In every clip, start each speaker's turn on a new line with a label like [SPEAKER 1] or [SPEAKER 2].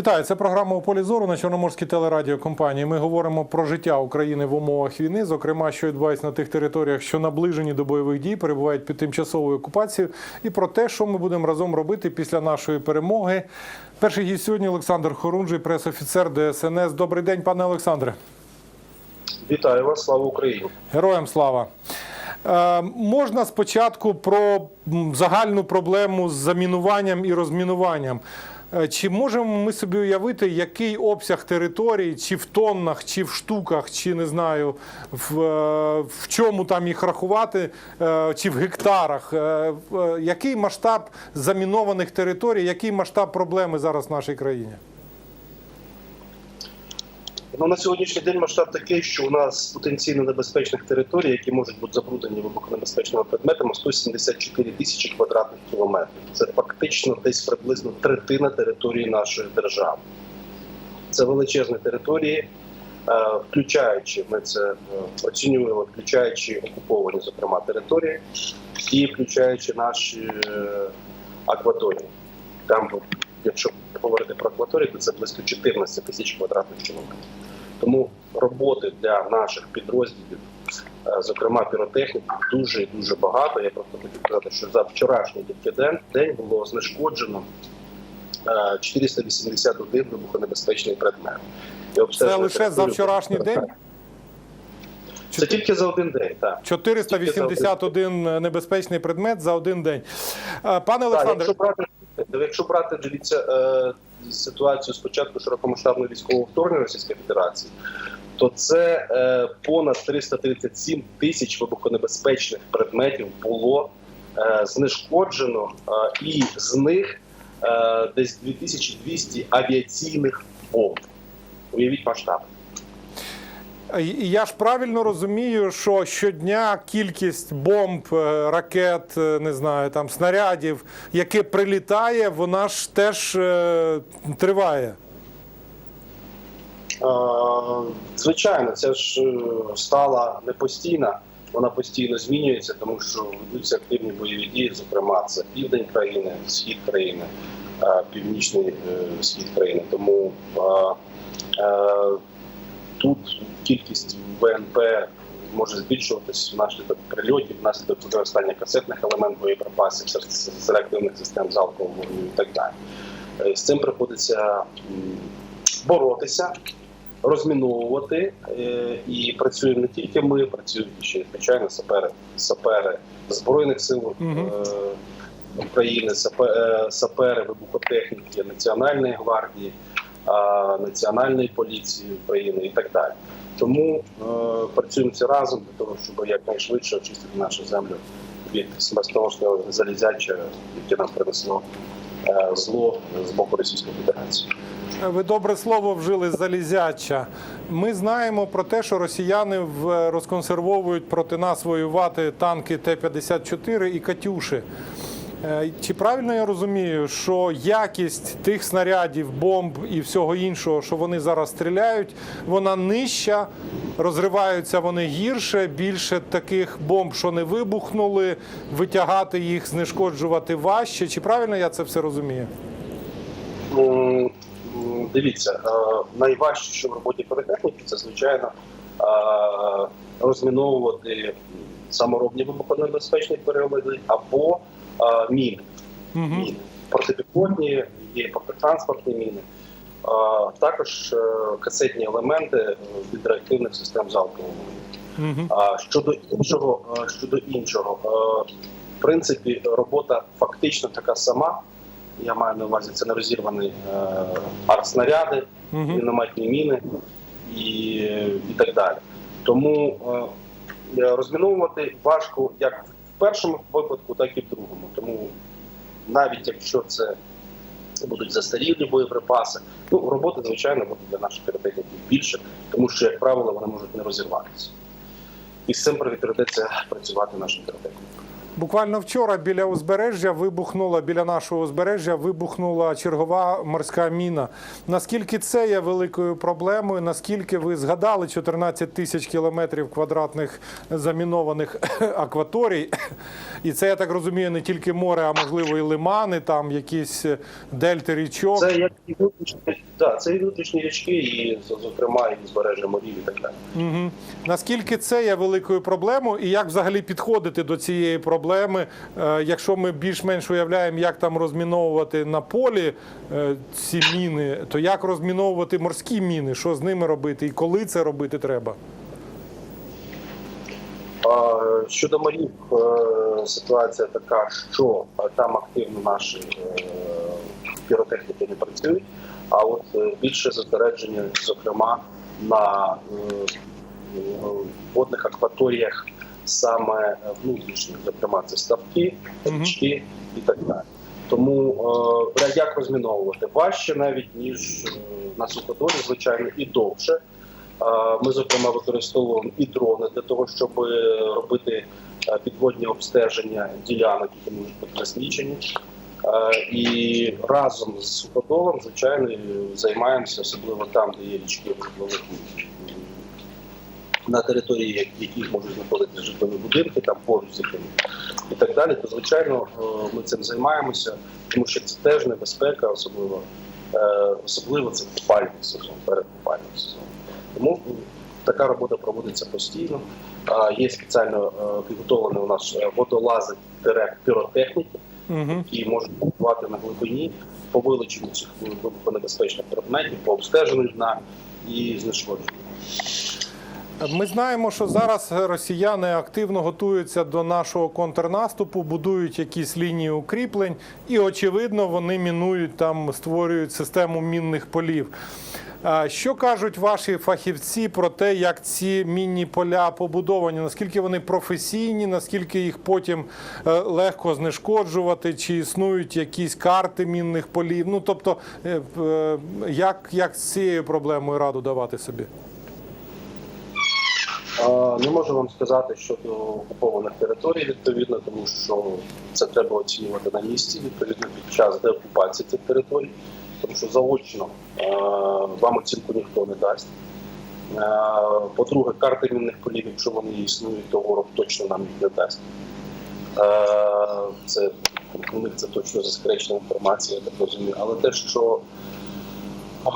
[SPEAKER 1] Вітаю, це програма у полі зору на Чорноморській телерадіокомпанії. Ми говоримо про життя України в умовах війни, зокрема, що відбувається на тих територіях, що наближені до бойових дій, перебувають під тимчасовою окупацією, і про те, що ми будемо разом робити після нашої перемоги. Перший гість сьогодні Олександр Хорунжий, пресофіцер ДСНС. Добрий день, пане Олександре.
[SPEAKER 2] Вітаю вас, слава Україні!
[SPEAKER 1] Героям слава. Е, можна спочатку про загальну проблему з замінуванням і розмінуванням. Е, Чи можемо ми собі уявити, який обсяг територій, чи в тоннах, чи в штуках, чи не знаю, в, е, в чому там їх рахувати, е, чи в гектарах? Який масштаб замінованих територій, який масштаб проблеми зараз в нашій країні?
[SPEAKER 2] Ну на сьогоднішній день масштаб такий, що у нас потенційно небезпечних територій, які можуть бути забруднені вибухонебезпечними предметами, 174 тисячі квадратних кілометрів. Це фактично десь приблизно третина території нашої держави. Це величезні території, е, включаючи ми це е, оцінюємо, включаючи окуповані, зокрема, території і включаючи наші е, акваторії. Там, якщо говорити про акваторії, то це близько 14 тисяч квадратних кілометрів. Тому роботи для наших підрозділів, е, зокрема піротехніків, дуже і дуже багато. Я просто хочу сказати, що за вчорашній день, день було знешкоджено е, 481 вибухонебезпечний предмет. І
[SPEAKER 1] Це лише за вчорашній день?
[SPEAKER 2] Це тільки за один день, так.
[SPEAKER 1] 481 небезпечний предмет за один день. Е, Пане Олександре,
[SPEAKER 2] якщо брати, дивіться е, ситуацію спочатку широкомасштабного військового вторгнення Російської Федерації, то це е, понад 337 тисяч вибухонебезпечних предметів було е, знешкоджено, е, і з них е, десь 2200 авіаційних бомб. Уявіть масштаб.
[SPEAKER 1] Я ж правильно розумію, що щодня кількість бомб, е, ракет, е, не знаю, там снарядів, яке прилітає, вона ж теж е, триває.
[SPEAKER 2] Звичайно, це ж стала не постійна, вона постійно змінюється, тому що ведуться активні бойові дії. Зокрема, це південь країни, схід країни, північний схід країни. Тому тут кількість ВНП може збільшуватись внаслідок прильотів, внаслідок використання касетних елементів боєприпасів, селективних систем залпового вогню і так далі. Е, З цим приходиться боротися, розміновувати. е, І працюємо не тільки ми, працюють ще звичайно сапери, сапери збройних сил е, України, сапе- е, сапери, вибухотехніки Національної гвардії, Національної поліції України і так далі. Тому е, працюємо всі разом для того, щоб якнайшвидше очистити нашу землю від смертоносного залізяча, яке нам принесло е, зло з боку Російської Федерації.
[SPEAKER 1] Ви добре слово вжили залізяча. Ми знаємо про те, що росіяни розконсервовують проти нас воювати танки Т-54 і Катюши. Е, Чи правильно я розумію, що якість тих снарядів, бомб і всього іншого, що вони зараз стріляють, вона нижча, розриваються вони гірше, більше таких бомб, що не вибухнули, витягати їх, знешкоджувати важче. Чи правильно я це все розумію?
[SPEAKER 2] М, Дивіться, е, найважче, що в роботі політехніки, це звичайно е, розміновувати саморобні вибухонебезпечні переливи або міни.
[SPEAKER 1] Угу.
[SPEAKER 2] міни. Протипіхотні, є протитранспортні міни, а також е, касетні елементи е, від реактивних систем залпового.
[SPEAKER 1] Угу.
[SPEAKER 2] А щодо іншого, е, щодо іншого, е, в принципі, робота фактично така сама. Я маю на увазі це нерозірвані е, артснаряди,
[SPEAKER 1] Угу.
[SPEAKER 2] мінометні міни і, і так далі. Тому е, розміновувати важко як в першому випадку, так і в другому. Тому навіть якщо це будуть застарілі боєприпаси, ну роботи, звичайно, буде для наших піротехніків більше, тому що, як правило, вони можуть не розірватися. І з цим прийдеться працювати нашим піротехнікам.
[SPEAKER 1] Буквально вчора біля узбережжя вибухнула біля нашого узбережжя вибухнула чергова морська міна. Наскільки це є великою проблемою? Наскільки ви згадали 14 тисяч кілометрів квадратних замінованих акваторій? І це я так розумію, не тільки море, а можливо і лимани, там якісь е, дельти річок.
[SPEAKER 2] Це як і внутрішні, да, це і внутрішні річки, і зокрема і збережжя морів і так далі.
[SPEAKER 1] Угу. Наскільки це є великою проблемою, і як взагалі підходити до цієї проблеми, е, якщо ми більш-менш уявляємо, як там розміновувати на полі е, ці міни, то як розміновувати морські міни, що з ними робити і коли це робити треба?
[SPEAKER 2] Щодо морів, е, ситуація така, що е, там активно наші е, піротехніки не працюють, а от більше зосередження, зокрема, на водних акваторіях саме внутрішніх, зокрема, це ставки, річки і так далі. Тому як розміновувати важче навіть ніж на суходолі, звичайно, і довше. Ми, зокрема, використовуємо і дрони для того, щоб робити е, підводні обстеження ділянок, які можуть бути досліджені. Е, І разом з суходолом, звичайно, займаємося, особливо там, де є річки великі, на території яких можуть знаходитися житлові будинки, там поруч з якими і так далі. То звичайно е, ми цим займаємося, тому що це теж небезпека, особливо особливо це купальний сезон, перед купальним сезоном. Тому така робота проводиться постійно. Є спеціально е, підготовлені у нас е, водолази піротехніки, які можуть працювати на глибині по вилученню цих вибухонебезпечних предметів, по обстеженню дна і знешкодженню.
[SPEAKER 1] Ми знаємо, що зараз росіяни активно готуються до нашого контрнаступу, будують якісь лінії укріплень, і очевидно, вони мінують там, створюють систему мінних полів. Що кажуть ваші фахівці про те, як ці мінні поля побудовані? Наскільки вони професійні, наскільки їх потім е, легко знешкоджувати, чи існують якісь карти мінних полів? Ну тобто, е, е, як, як з цією проблемою раду давати собі?
[SPEAKER 2] Не можу вам сказати щодо окупованих територій, відповідно, тому що це треба оцінювати на місці, відповідно під час деокупації цих територій, тому що заочно е, вам оцінку ніхто не дасть. Е, По-друге, карти мінних полів, якщо вони існують, то ворог точно нам їх не дасть. Е, Це у них це точно засекречена інформація, я так розумію. Але те, що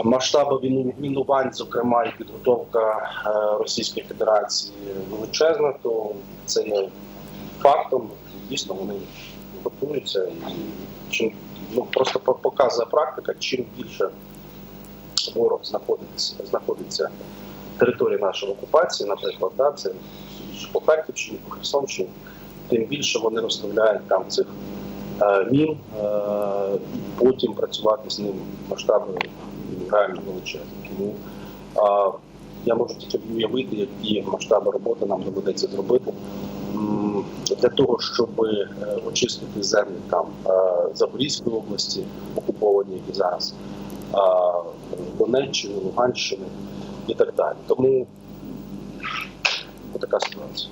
[SPEAKER 2] Масштаби мінувань, зокрема і підготовка е, Російської Федерації величезна, то це є фактом. Дійсно, вони готуються чим ну просто по- показує практика, чим більше ворог знаходиться, знаходиться території нашої окупації, наприклад, да, це по Харківщині, по Херсонщині, тим більше вони розставляють там цих е, мін, е, потім працювати з ним масштаби реально величезні. Тому я можу тільки уявити, які масштаби роботи нам доведеться зробити для того, щоб е, очистити землі там е, Запорізької області, окуповані, які зараз Донеччини, Луганщини і так далі. Тому така ситуація.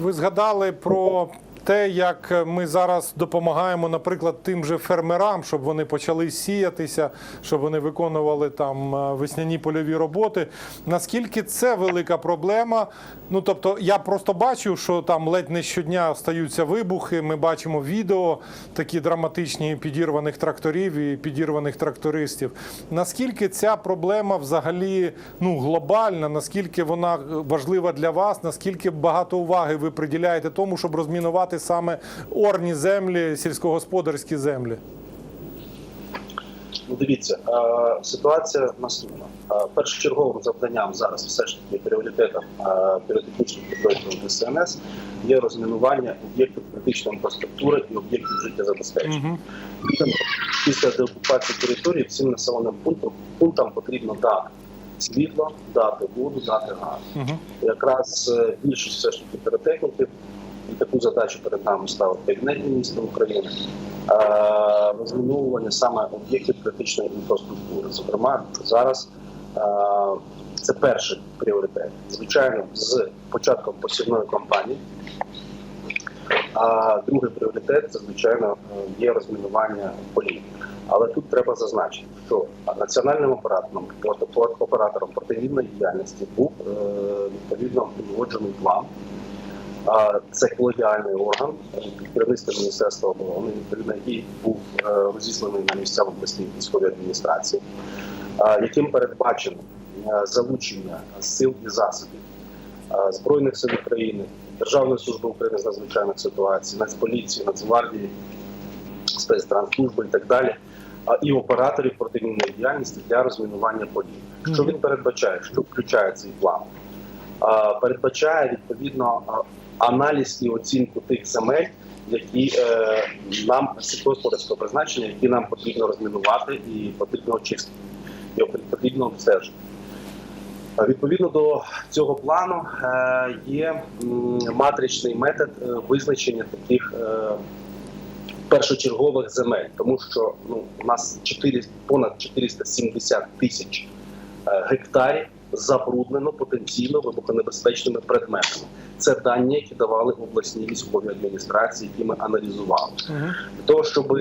[SPEAKER 1] Ви згадали про те, як ми зараз допомагаємо, наприклад, тим же фермерам, щоб вони почали сіятися, щоб вони виконували там е, весняні польові роботи. Наскільки це велика проблема? Ну тобто, я просто бачу, що там ледь не щодня стаються вибухи. Ми бачимо відео такі драматичні підірваних тракторів і підірваних трактористів. Наскільки ця проблема взагалі ну глобальна? Наскільки вона важлива для вас? Наскільки багато уваги ви приділяєте тому, щоб розмінувати саме орні землі, сільськогосподарські землі?
[SPEAKER 2] Ну, дивіться, ситуація наступна. Першочерговим завданням зараз все ж таки пріоритетом піротехнічних підрозділів ДСНС є розмінування об'єктів критичної інфраструктури і об'єктів життєзабезпечення.
[SPEAKER 1] Угу.
[SPEAKER 2] Після- Після деокупації території всім населеним пунктам, пунктам потрібно дати світло, дати воду, дати газ.
[SPEAKER 1] Угу.
[SPEAKER 2] Якраз е, більшість все ж таки піротехніків і таку задачу перед нами ставив Кабінет міністрів України. е, Розміновування саме об'єктів критичної інфраструктури. Зокрема, зараз е, це перший пріоритет. Звичайно, з початком посівної кампанії. А другий пріоритет це звичайно є розмінування полів. Але тут треба зазначити, що національним оператором оператором протимінної діяльності був е, відповідно узгоджений план А, Це колегіальний орган під керівництвом Міністерства оборони, відповідно, який був е, розісланий на місця в обласній військовій адміністрації, яким передбачено е, залучення сил і засобів е, Збройних сил України, Державної служби України з надзвичайних ситуацій, Нацполіції, Нацгвардії, спецтранслужби і так далі, і операторів протимінної діяльності для розмінування полів. Що він передбачає? Що включає цей план? Передбачає відповідно аналіз і оцінку тих земель, які е, нам сільськогосподарського призначення, які нам потрібно розмінувати і потрібно очистити, і потрібно обстежити. А Відповідно до цього плану е, є матричний метод е, визначення таких е, першочергових земель, тому що ну, у нас 4, понад 470 тисяч е, гектарів забруднено потенційно вибухонебезпечними предметами. Це дані, які давали обласні військові адміністрації, які ми аналізували. Для того, щоб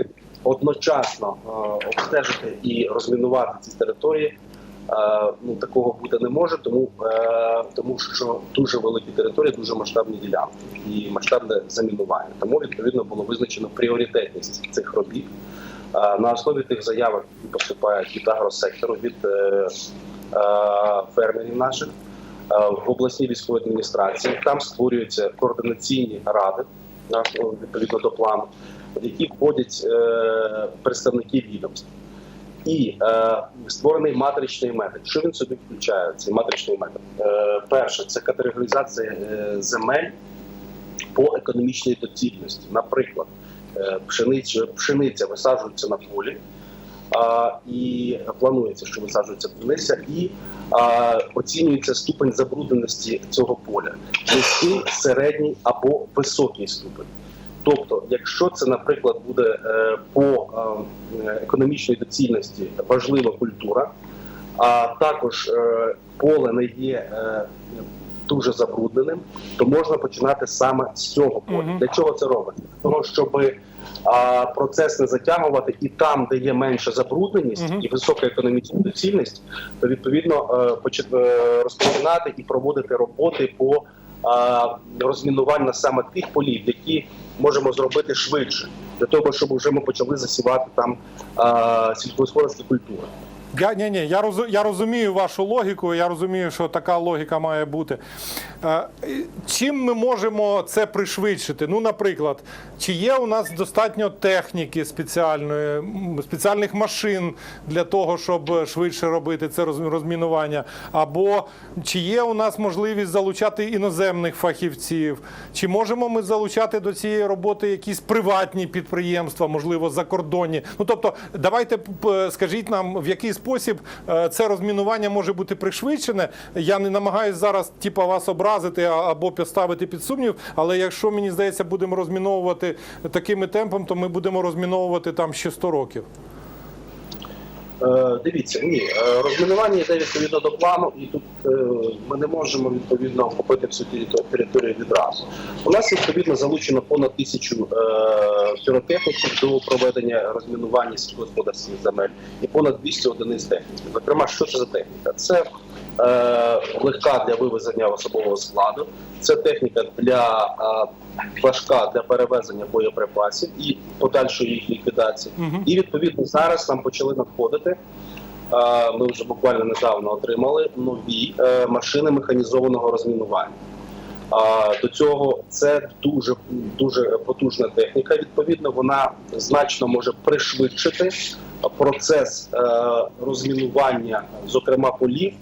[SPEAKER 2] одночасно е, обстежити і розмінувати ці території, е, ну такого бути не може, тому, е, тому що дуже великі території, дуже масштабні ділянки і масштабне замінування. Тому відповідно було визначено пріоритетність цих робіт. На основі тих заявок, які поступають від агросектору, від фермерів наших в обласній військовій адміністрації. Там створюються координаційні ради відповідно до плану, в які входять е, представники відомств. І е, створений матричний метод. Що він собі включає? Цей матричний метод? Е, перше, це категоризація е, земель по економічній доцільності. Наприклад, е, пшениця, пшениця висаджується на полі, і планується, що висаджується пшениця, і оцінюється ступень забрудненості цього поля: низький, середній або високий ступень. Тобто, якщо це, наприклад, буде е, по економічній доцільності важлива культура, а також е, поле не є е, дуже забрудненим, то можна починати саме з цього поля.
[SPEAKER 1] Мгм.
[SPEAKER 2] Для чого це робиться? Того, щоб а, процес не затягувати, і там, де є менша забрудненість
[SPEAKER 1] Мгм.
[SPEAKER 2] і висока економічна доцільність, то відповідно е, е, розпочинати і проводити роботи по розмінуванню саме тих полів, які можемо зробити швидше, для того, щоб вже ми почали засівати там сільськогосподарські культури.
[SPEAKER 1] Я, ні, ні, я, роз, я розумію вашу логіку, я розумію, що така логіка має бути. Е, чим ми можемо це пришвидшити? Ну, наприклад, чи є у нас достатньо техніки спеціальної, спеціальних машин для того, щоб швидше робити це розмінування? Або чи є у нас можливість залучати іноземних фахівців? Чи можемо ми залучати до цієї роботи якісь приватні підприємства, можливо, закордонні? Ну тобто, давайте скажіть нам, в який спосіб е, це розмінування може бути пришвидшене. Я не намагаюся зараз типа вас образити або поставити під сумнів. Але якщо мені здається, будемо розміновувати такими темпами, то ми будемо розміновувати там ще 100 років.
[SPEAKER 2] Е, Дивіться, ні, е, розмінування йде відповідно до плану, і тут е, ми не можемо відповідно охопити всю територ- територію відразу. У нас відповідно залучено понад тисячу піротехніків до проведення розмінування сільськогосподарських земель і понад 200 одиниць техніки. Зокрема, що це за техніка? Це легка для вивезення особового складу, це техніка для е, важка для перевезення боєприпасів і подальшої їх ліквідації. І відповідно зараз нам почали надходити. е, Ми вже буквально недавно отримали нові е, машини механізованого розмінування. До цього це дуже дуже потужна техніка. Відповідно, вона значно може пришвидшити процес е, розмінування, зокрема полів,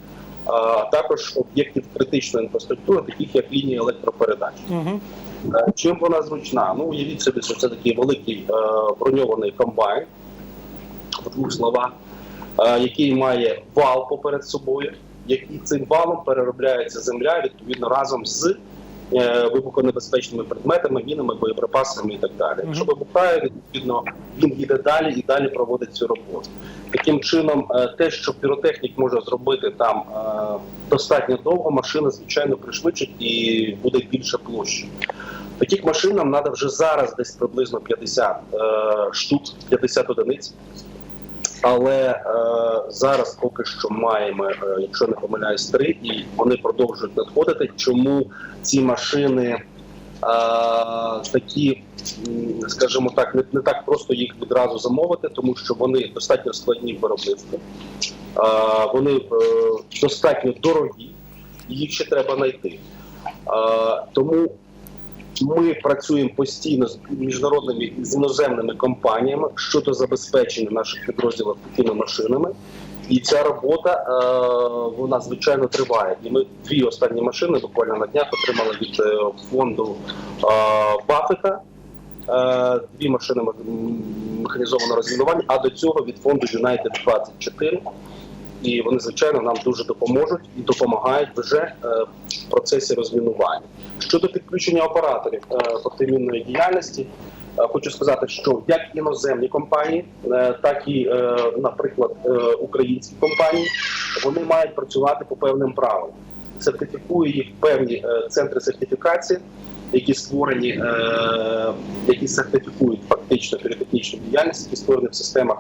[SPEAKER 2] а також об'єктів критичної інфраструктури, таких як лінії електропередач.
[SPEAKER 1] Угу.
[SPEAKER 2] Е, Чим вона зручна? Ну, уявіть собі, що це такий великий е, броньований комбайн, в двох словах, е, який має вал поперед собою, який цим валом переробляється земля відповідно разом з вибухонебезпечними предметами, мінами, боєприпасами і так далі. Якщо вибухає, відповідно він їде далі і далі проводить цю роботу. Таким чином, е, те, що піротехнік може зробити там е, достатньо довго, машина звичайно пришвидшить і буде більше площі. Таких машин нам треба вже зараз десь приблизно 50 е, штук, 50 одиниць. Але е, зараз поки що маємо, е, якщо не помиляюсь, три, і вони продовжують надходити. Чому ці машини такі, скажімо так, не, не так просто їх відразу замовити, тому що вони достатньо складні в виробництві, а, вони е, достатньо дорогі, їх ще треба знайти. А, тому ми працюємо постійно з міжнародними з іноземними компаніями щодо забезпечення наших підрозділів такими машинами. І ця робота е, вона звичайно триває. І ми дві останні машини буквально на днях отримали від е, фонду е, Баффета. Дві машини механізованого розмінування, а до цього від фонду United 24. І вони, звичайно, нам дуже допоможуть і допомагають вже е, в процесі розмінування. Щодо підключення операторів е, протимінної діяльності, е, хочу сказати, що як іноземні компанії, так і, наприклад, українські компанії, вони мають працювати по певним правилам. Сертифікує їх певні центри сертифікації, які створені, е, які сертифікують фактично піротехнічну діяльність, які створені в системах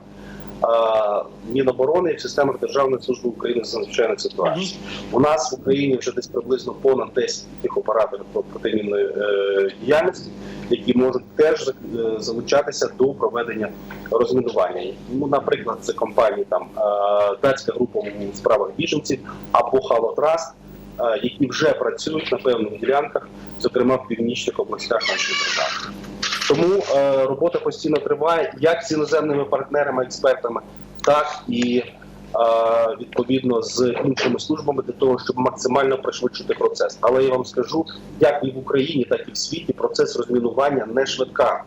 [SPEAKER 2] Міноборони і в системах Державної служби України з надзвичайних ситуацій. У нас в Україні вже десь приблизно понад 10 таких операторів протимінної е, діяльності, які можуть теж е, залучатися до проведення розмінування. Ну, наприклад, це компанії там е, датська група у справах біженців або Халотраст, е, які вже працюють на певних ділянках, зокрема в північних областях нашої держави. Тому е, робота постійно триває як з іноземними партнерами, експертами, так і е, відповідно з іншими службами для того, щоб максимально пришвидшити процес. Але я вам скажу, як і в Україні, так і в світі процес розмінування не швидка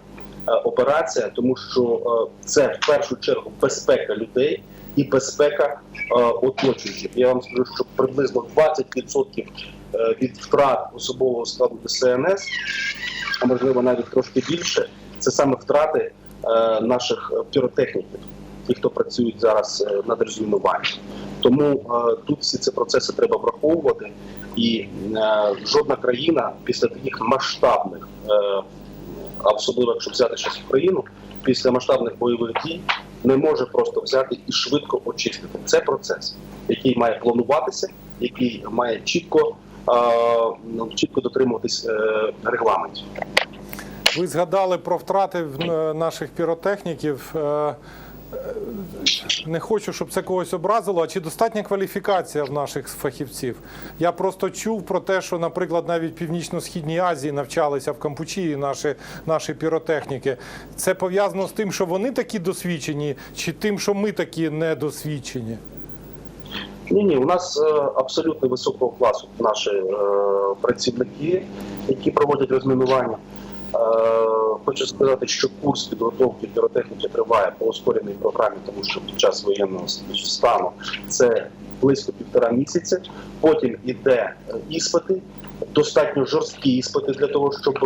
[SPEAKER 2] е, операція, тому що е, це в першу чергу безпека людей і безпека е, оточуючих. Я вам скажу, що приблизно 20% е, від втрат особового складу ДСНС, а можливо навіть трошки більше, це саме втрати е, наших піротехніків, ті, хто працюють зараз е, над розмінуванням. Тому е, тут всі ці процеси треба враховувати, і жодна країна після таких масштабних, особливо якщо взяти щось Україну, після масштабних бойових дій не може просто взяти і швидко очистити. Це процес, який має плануватися, який має чітко, чітко дотримуватись е, регламентів.
[SPEAKER 1] Ви згадали про втрати е, наших піротехніків. Е, Не хочу, щоб це когось образило. А чи достатня кваліфікація в наших фахівців? Я просто чув про те, що, наприклад, навіть Північно-Східній Азії навчалися в Кампучії наші, наші піротехніки. Це пов'язано з тим, що вони такі досвідчені, чи тим, що ми такі недосвідчені?
[SPEAKER 2] Ні, ні, у нас е, абсолютно високого класу наші е, працівники, які проводять розмінування. Е, хочу сказати, що курс підготовки піротехніки триває по ускореній програмі, тому що під час воєнного стану це близько півтора місяця. Потім іде іспити, достатньо жорсткі іспити для того, щоб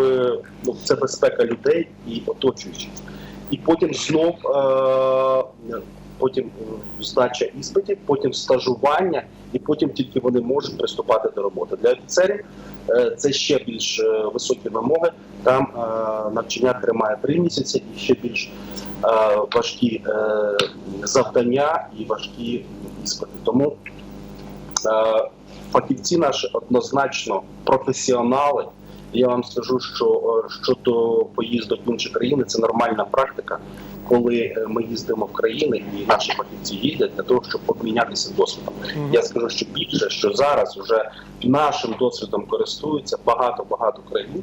[SPEAKER 2] ну, це безпека людей і оточуючих. І потім знов е, потім е, здача іспитів, потім стажування, і потім тільки вони можуть приступати до роботи. Для офіцерів е, це ще більш е, високі вимоги. Там навчання тримає три місяці і ще більш важкі завдання і важкі іспити. Тому фахівці наші однозначно професіонали. Я вам скажу, що щодо поїздок в інші країни, це нормальна практика, коли е, ми їздимо в країни і наші фахівці їздять для того, щоб обмінятися досвідом. Я скажу, що більше, що зараз вже нашим досвідом користуються багато багато країн,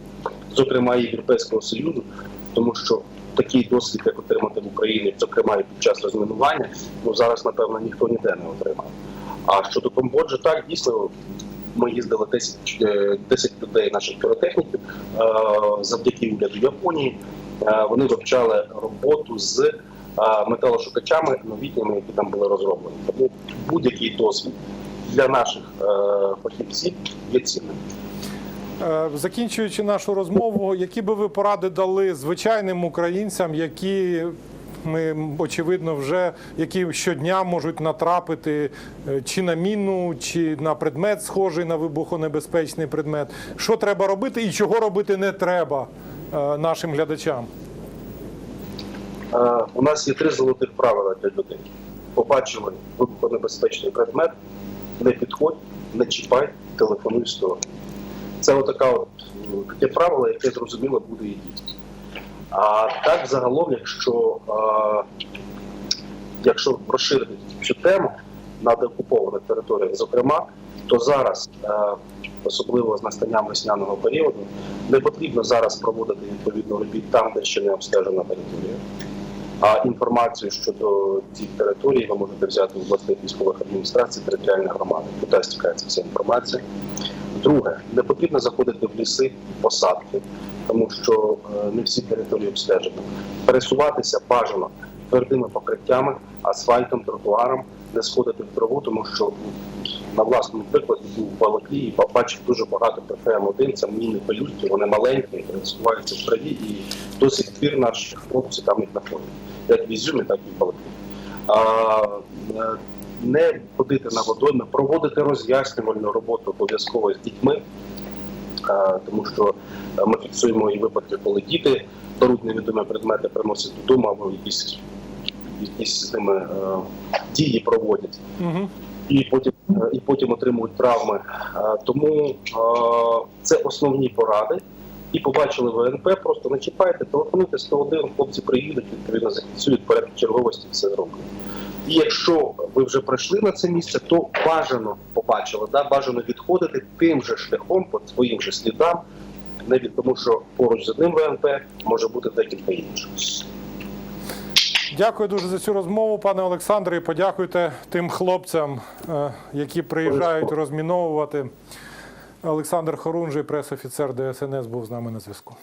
[SPEAKER 2] зокрема і Європейського союзу, тому що такий досвід, як отримати в Україні, зокрема і під час розмінування, ну зараз напевно ніхто ніде не отримав. А щодо Камбоджі, так дійсно. Ми їздили 10, е, 10 людей наших піротехніків е, завдяки уряду Японії. Е, Вони вивчали роботу з е, металошукачами новітніми, які там були розроблені. Тому будь-який досвід для наших е, фахівців є цінним.
[SPEAKER 1] Закінчуючи нашу розмову, які би ви поради дали звичайним українцям, які ми очевидно вже які щодня можуть натрапити чи на міну, чи на предмет, схожий на вибухонебезпечний предмет. Що треба робити і чого робити не треба нашим глядачам?
[SPEAKER 2] Е, У нас є три золотих правила для людей. Побачили вибухонебезпечний предмет, не підходь, не чіпай, телефонуй сторону. Це отака от, таке правило, яке зрозуміло буде і діяти. А так, загалом, якщо, е, якщо розширити цю тему на деокупованих територіях, зокрема, то зараз, е, особливо з настанням весняного періоду, не потрібно зараз проводити відповідно робіт там, де ще не обстежена територія. А інформацію щодо цих територій ви можете взяти в обласних військових адміністрацій територіальної громади. Туди стікається вся інформація. Друге, не потрібно заходити в ліси, посадки, тому що е, не всі території обстежені. Пересуватися бажано твердими покриттями, асфальтом, тротуаром, не сходити в траву, тому що на власному прикладі був в Балаклії, і побачив дуже багато ПФМ-1, це міни пелюстки, вони маленькі, сховаються в траві, і до сих пір наші хлопці там їх знаходять. Як в Ізюмі, так і в Балаклії. А, е, не ходити на водойми, проводити роз'яснювальну роботу обов'язково з дітьми, е, тому що е, ми фіксуємо і випадки, коли діти беруть невідомі предмети, приносять додому або якісь, якісь з ними е, дії проводять. І потім е, і потім отримують травми. Е, Тому е, це основні поради. І побачили ВНП, просто не чіпайте, телефонуйте 101, хлопці приїдуть, відповідно зафіксують порядок черговості, все зроблять. І якщо ви вже прийшли на це місце, то бажано побачили, да, бажано відходити тим же шляхом, по своїм же слідам, не від тому, що поруч з одним ВНП може бути декілька інших.
[SPEAKER 1] Дякую дуже за цю розмову, пане Олександре. І подякуйте тим хлопцям, е, які приїжджають розміновувати. Олександр Хорунжий, прес-офіцер ДСНС, був з нами на зв'язку.